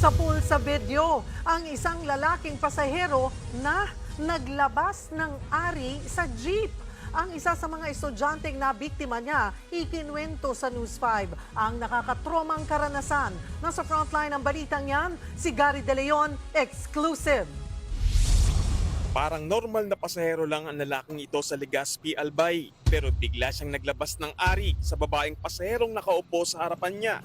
Sa pool sa video, ang isang lalaking pasahero na naglabas ng ari sa jeep. Ang isa sa mga estudyanteng na biktima niya, ikinwento sa News 5 ang nakakatromang karanasan. Nasa frontline ng balitang yan, si Gary De Leon, exclusive. Parang normal na pasahero lang ang lalaking ito sa Legazpi, Albay. Pero bigla siyang naglabas ng ari sa babaeng pasaherong nakaupo sa harapan niya.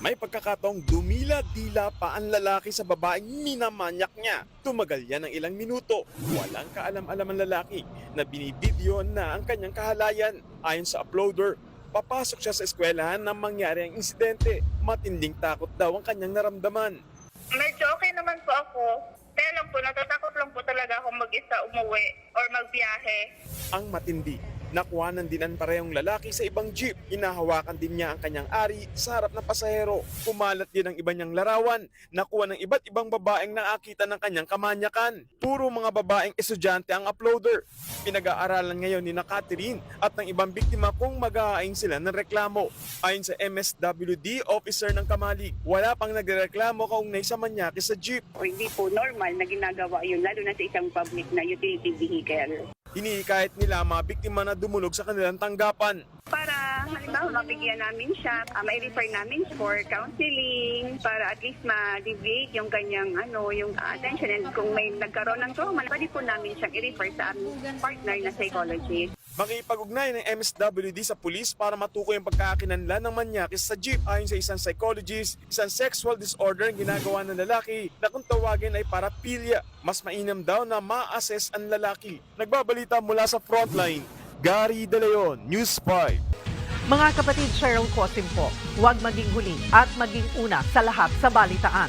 May pagkakataong dumila-dila pa ang lalaki sa babaeng minamanyak niya. Tumagal yan ng ilang minuto. Walang kaalam-alam ang lalaki na binibidyo na ang kanyang kahalayan. Ayon sa uploader, papasok siya sa eskwelahan nang mangyari ang insidente. Matinding takot daw ang kanyang naramdaman. Medyo okay naman po ako. Lang po, natatakot lang po talaga ako mag-isa umuwi or magbiyahe. ang matindi. Nakuhanan din ang parehong lalaki sa ibang jeep. Hinahawakan din niya ang kanyang ari sa harap ng pasahero. Kumalat din ang iba niyang larawan. Nakuha ng iba't ibang babaeng nakakita ng kanyang kamanyakan. Puro mga babaeng estudyante ang uploader. Pinag-aaralan ngayon ni na Catherine at ng ibang biktima kung mag-aaing sila ng reklamo. Ayon sa MSWD officer ng Kamali, wala pang nagreklamo kaugnay sa manyaki sa jeep. o hindi po normal na ginagawa yun, lalo na sa isang public na utility vehicle. Hinihikayat nila mga biktima na dumulog sa kanilang tanggapan. Para halimbawa mabigyan namin siya, uh, may refer namin for counseling, para at least ma-deviate yung kanyang ano, yung uh, attention and kung may nagkaroon ng trauma, pwede po namin siyang i-refer sa aming partner na psychologist. Makipag-ugnay ng MSWD sa pulis para matukoy ang pagkakakinanlan ng manyakis sa jeep. Ayon sa isang psychologist, isang sexual disorder ang ginagawa ng lalaki na kung tawagin ay parapilya. Mas mainam daw na ma-assess ang lalaki. Nagbabalita mula sa frontline, Gary De Leon, News 5. Mga kapatid Cheryl Cosim po, huwag maging huli at maging una sa lahat sa balitaan.